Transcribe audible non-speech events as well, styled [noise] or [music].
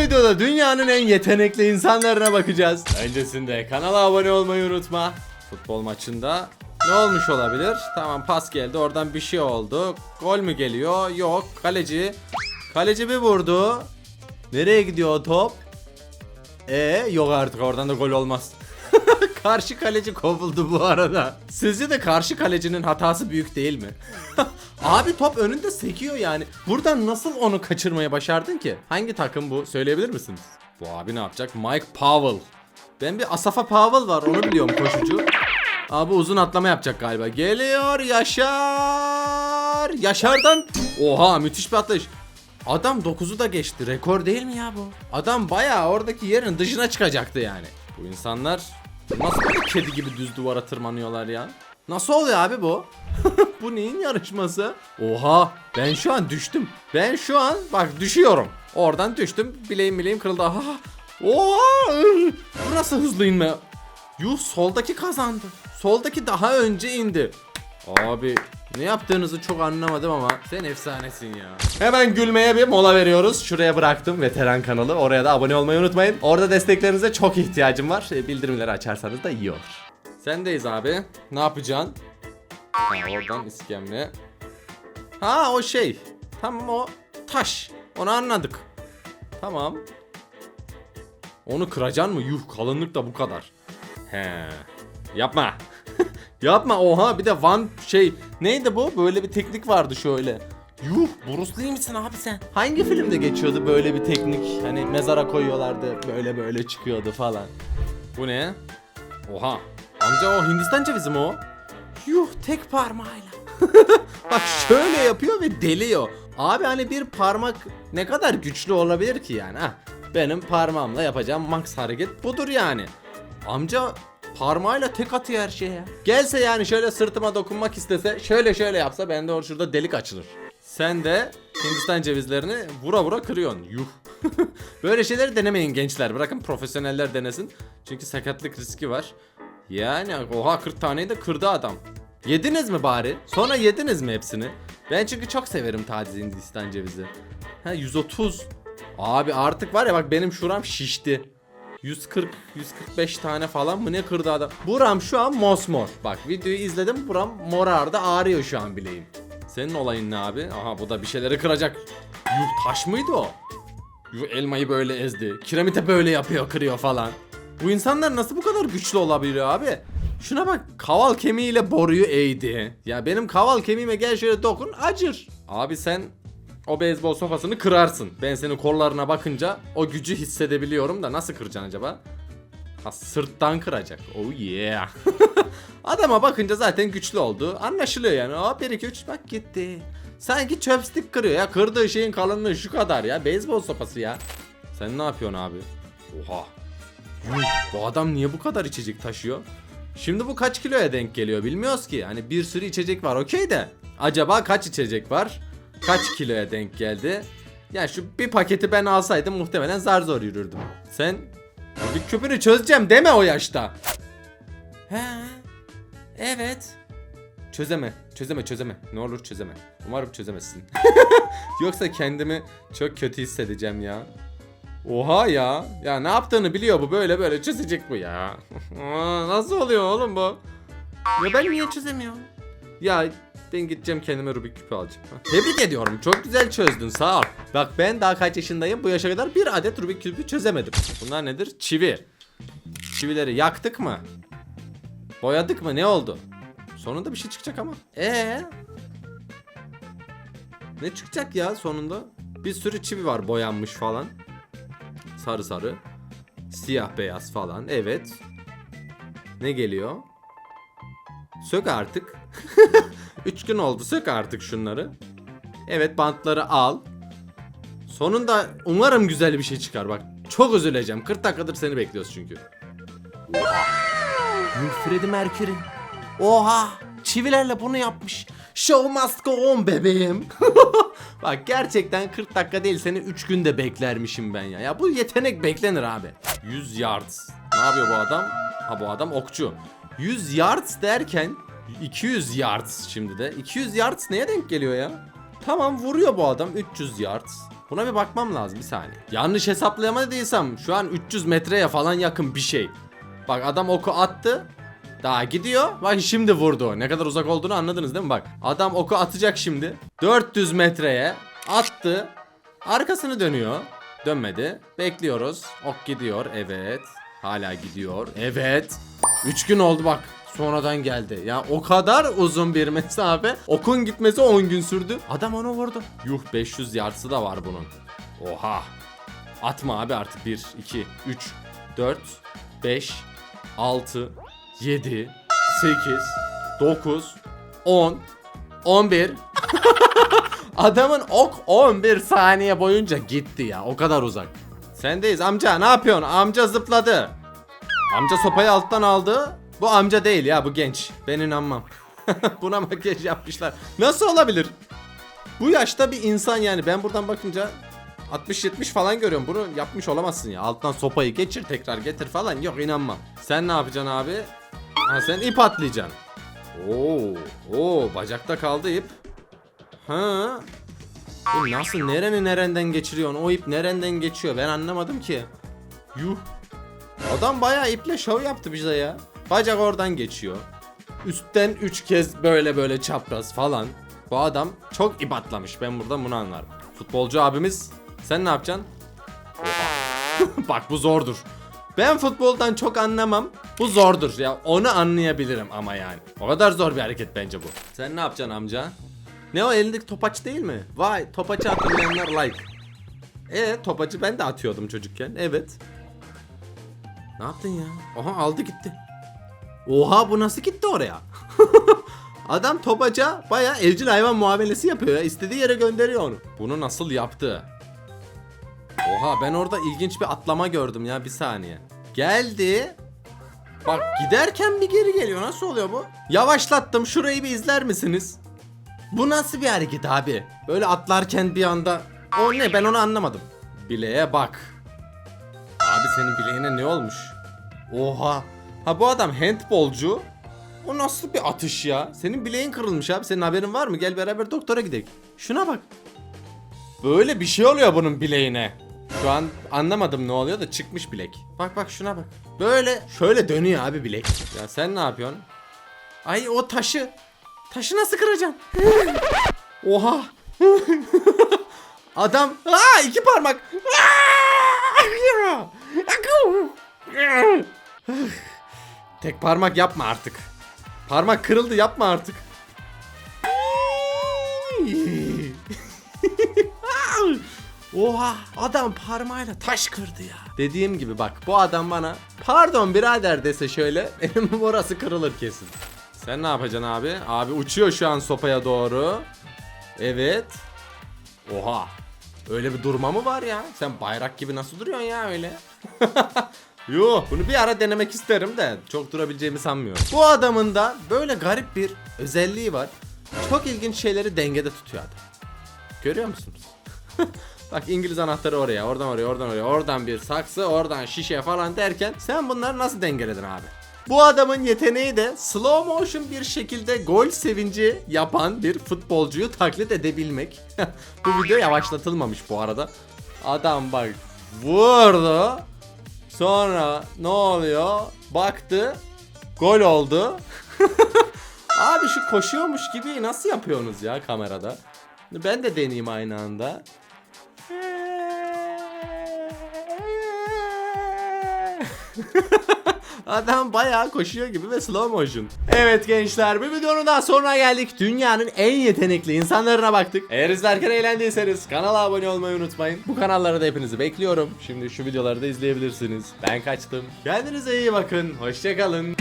videoda dünyanın en yetenekli insanlarına bakacağız. Öncesinde kanala abone olmayı unutma. Futbol maçında ne olmuş olabilir? Tamam pas geldi oradan bir şey oldu. Gol mü geliyor? Yok. Kaleci. Kaleci bir vurdu. Nereye gidiyor o top? E yok artık oradan da gol olmaz. Karşı kaleci kovuldu bu arada. Sizce de karşı kalecinin hatası büyük değil mi? [laughs] Abi top önünde sekiyor yani. Buradan nasıl onu kaçırmaya başardın ki? Hangi takım bu? Söyleyebilir misiniz? Bu abi ne yapacak? Mike Powell. Ben bir Asafa Powell var onu biliyorum koşucu. Abi uzun atlama yapacak galiba. Geliyor Yaşar. Yaşar'dan. Oha müthiş bir atlayış. Adam 9'u da geçti. Rekor değil mi ya bu? Adam bayağı oradaki yerin dışına çıkacaktı yani. Bu insanlar nasıl böyle kedi gibi düz duvara tırmanıyorlar ya? Nasıl oluyor abi bu? [laughs] bu neyin yarışması? Oha ben şu an düştüm. Ben şu an bak düşüyorum. Oradan düştüm. Bileğim bileğim kırıldı. Aha. Oha. Bu nasıl hızlı inme? Yuh soldaki kazandı. Soldaki daha önce indi. Abi ne yaptığınızı çok anlamadım ama sen efsanesin ya. Hemen gülmeye bir mola veriyoruz. Şuraya bıraktım veteran kanalı. Oraya da abone olmayı unutmayın. Orada desteklerinize çok ihtiyacım var. E, Bildirimleri açarsanız da iyi olur. Sendeyiz abi. Ne yapacaksın? Ha oradan iskemle. Ha o şey. Tamam o taş. Onu anladık. Tamam. Onu kıracaksın mı? Yuh kalınlık da bu kadar. He. Yapma. [laughs] Yapma oha bir de Van şey neydi bu? Böyle bir teknik vardı şöyle. Yuh Bruce Lee misin abi sen? Hangi filmde geçiyordu böyle bir teknik? Hani mezara koyuyorlardı böyle böyle çıkıyordu falan. Bu ne? Oha. Amca o Hindistan cevizi mi o? Yuh tek parmağıyla. [laughs] Bak şöyle yapıyor ve deliyor. Abi hani bir parmak ne kadar güçlü olabilir ki yani ha? Benim parmağımla yapacağım max hareket budur yani. Amca parmağıyla tek atıyor her şeye. Gelse yani şöyle sırtıma dokunmak istese şöyle şöyle yapsa bende or şurada delik açılır. Sen de Hindistan cevizlerini vura vura kırıyorsun. Yuh. [laughs] Böyle şeyleri denemeyin gençler. Bırakın profesyoneller denesin. Çünkü sakatlık riski var. Yani oha 40 taneyi de kırdı adam. Yediniz mi bari? Sonra yediniz mi hepsini? Ben çünkü çok severim taze Hindistan cevizi. Ha 130. Abi artık var ya bak benim şuram şişti. 140 145 tane falan mı ne kırdı adam? Buram şu an mosmor. Bak videoyu izledim buram morardı ağrıyor şu an bileğim. Senin olayın ne abi? Aha bu da bir şeyleri kıracak. Yuh taş mıydı o? Yuh elmayı böyle ezdi. Kiremite böyle yapıyor kırıyor falan. Bu insanlar nasıl bu kadar güçlü olabiliyor abi? Şuna bak kaval kemiğiyle boruyu eğdi. Ya benim kaval kemiğime gel şöyle dokun acır. Abi sen o beyzbol sopasını kırarsın. Ben senin kollarına bakınca o gücü hissedebiliyorum da nasıl kıracaksın acaba? Ha sırttan kıracak. Oh yeah. [laughs] Adama bakınca zaten güçlü oldu. Anlaşılıyor yani. Aa 1 2 3 bak gitti. Sanki chopstick kırıyor ya. Kırdığı şeyin kalınlığı şu kadar ya. Beyzbol sopası ya. Sen ne yapıyorsun abi? Oha. Bu adam niye bu kadar içecek taşıyor? Şimdi bu kaç kiloya denk geliyor bilmiyoruz ki. Hani bir sürü içecek var okey de. Acaba kaç içecek var? Kaç kiloya denk geldi? Yani şu bir paketi ben alsaydım muhtemelen zar zor yürürdüm. Sen bir küpünü çözeceğim deme o yaşta. He. Evet. Çözeme. Çözeme çözeme. Ne olur çözeme. Umarım çözemezsin. [laughs] Yoksa kendimi çok kötü hissedeceğim ya. Oha ya. Ya ne yaptığını biliyor bu böyle böyle çözecek bu ya. [laughs] Nasıl oluyor oğlum bu? Ya ben niye çözemiyorum? Ya ben gideceğim kendime Rubik küpü alacağım. Tebrik ediyorum. Çok güzel çözdün. Sağ ol. Bak ben daha kaç yaşındayım? Bu yaşa kadar bir adet Rubik küpü çözemedim. Bunlar nedir? Çivi. Çivileri yaktık mı? Boyadık mı? Ne oldu? Sonunda bir şey çıkacak ama. Ee? Ne çıkacak ya sonunda? Bir sürü çivi var boyanmış falan. Sarı sarı. Siyah beyaz falan. Evet. Ne geliyor? Sök artık. [laughs] 3 gün oldu. Sök artık şunları. Evet bantları al. Sonunda umarım güzel bir şey çıkar bak. Çok üzüleceğim. 40 dakikadır seni bekliyoruz çünkü. Freddie Mercury. Oha. Çivilerle bunu yapmış. Show must go on bebeğim. [laughs] Bak gerçekten 40 dakika değil seni 3 günde beklermişim ben ya. Ya bu yetenek beklenir abi. 100 yards. Ne yapıyor bu adam? Ha bu adam okçu. 100 yards derken 200 yards şimdi de. 200 yards neye denk geliyor ya? Tamam vuruyor bu adam 300 yards. Buna bir bakmam lazım bir saniye. Yanlış hesaplamadıysam şu an 300 metreye falan yakın bir şey. Bak adam oku attı. Daha gidiyor. Bak şimdi vurdu. Ne kadar uzak olduğunu anladınız değil mi? Bak adam oku atacak şimdi. 400 metreye attı. Arkasını dönüyor. Dönmedi. Bekliyoruz. Ok gidiyor. Evet. Hala gidiyor. Evet. 3 gün oldu bak. Sonradan geldi. Ya o kadar uzun bir mesafe. Okun gitmesi 10 gün sürdü. Adam onu vurdu. Yuh 500 yarısı da var bunun. Oha. Atma abi artık 1, 2, 3, 4, 5, 6, 7, 8, 9, 10, 11. Adamın ok 11 saniye boyunca gitti ya. O kadar uzak. Sendeyiz amca ne yapıyorsun? Amca zıpladı. Amca sopayı alttan aldı. Bu amca değil ya bu genç. Ben inanmam. [laughs] Buna makyaj yapmışlar. Nasıl olabilir? Bu yaşta bir insan yani ben buradan bakınca 60-70 falan görüyorum. Bunu yapmış olamazsın ya. Alttan sopayı geçir tekrar getir falan. Yok inanmam. Sen ne yapacaksın abi? Ha sen ip atlayacaksın. Oo, oo bacakta kaldı ip. Ha. Bu nasıl nereni nereden geçiriyorsun? O ip nereden geçiyor? Ben anlamadım ki. Yuh. Adam bayağı iple şov yaptı bize ya. Bacak oradan geçiyor. Üstten 3 kez böyle böyle çapraz falan. Bu adam çok ip atlamış. Ben buradan bunu anlarım. Futbolcu abimiz sen ne yapacaksın? [laughs] Bak bu zordur. Ben futboldan çok anlamam. Bu zordur ya. Onu anlayabilirim ama yani. O kadar zor bir hareket bence bu. Sen ne yapacaksın amca? Ne o elindeki topaç değil mi? Vay topaçı hatırlayanlar like. E topacı ben de atıyordum çocukken. Evet. Ne yaptın ya? Oha aldı gitti. Oha bu nasıl gitti oraya? [laughs] Adam topaca baya evcil hayvan muamelesi yapıyor ya. İstediği yere gönderiyor onu. Bunu nasıl yaptı? Oha ben orada ilginç bir atlama gördüm ya bir saniye. Geldi. Bak giderken bir geri geliyor. Nasıl oluyor bu? Yavaşlattım. Şurayı bir izler misiniz? Bu nasıl bir hareket abi? Böyle atlarken bir anda... O ne ben onu anlamadım. Bileğe bak. Abi senin bileğine ne olmuş? Oha. Ha bu adam handbolcu. O nasıl bir atış ya? Senin bileğin kırılmış abi. Senin haberin var mı? Gel beraber doktora gidelim. Şuna bak. Böyle bir şey oluyor bunun bileğine. Şu an anlamadım ne oluyor da çıkmış bilek. Bak bak şuna bak. Böyle şöyle dönüyor abi bilek. Ya sen ne yapıyorsun? Ay o taşı. Taşı nasıl kıracaksın? [laughs] Oha. [laughs] Adam. Aa iki parmak. [laughs] Tek parmak yapma artık. Parmak kırıldı yapma artık. [laughs] Oha adam parmağıyla taş kırdı ya. Dediğim gibi bak bu adam bana pardon birader dese şöyle [laughs] benim orası kırılır kesin. Sen ne yapacaksın abi? Abi uçuyor şu an sopaya doğru. Evet. Oha. Öyle bir durma mı var ya? Sen bayrak gibi nasıl duruyorsun ya öyle? [laughs] Yo, bunu bir ara denemek isterim de çok durabileceğimi sanmıyorum. Bu adamın da böyle garip bir özelliği var. Çok ilginç şeyleri dengede tutuyor adam. Görüyor musunuz? [laughs] Bak İngiliz anahtarı oraya, oradan oraya, oradan oraya, oradan bir saksı, oradan şişe falan derken sen bunları nasıl dengeledin abi? Bu adamın yeteneği de slow motion bir şekilde gol sevinci yapan bir futbolcuyu taklit edebilmek. [laughs] bu video yavaşlatılmamış bu arada. Adam bak vurdu. Sonra ne oluyor? Baktı. Gol oldu. [laughs] Abi şu koşuyormuş gibi nasıl yapıyorsunuz ya kamerada? Ben de deneyeyim aynı anda. [laughs] Adam bayağı koşuyor gibi ve slow motion. Evet gençler bir videonun daha sonuna geldik. Dünyanın en yetenekli insanlarına baktık. Eğer izlerken eğlendiyseniz kanala abone olmayı unutmayın. Bu kanallara da hepinizi bekliyorum. Şimdi şu videoları da izleyebilirsiniz. Ben kaçtım. Kendinize iyi bakın. Hoşçakalın.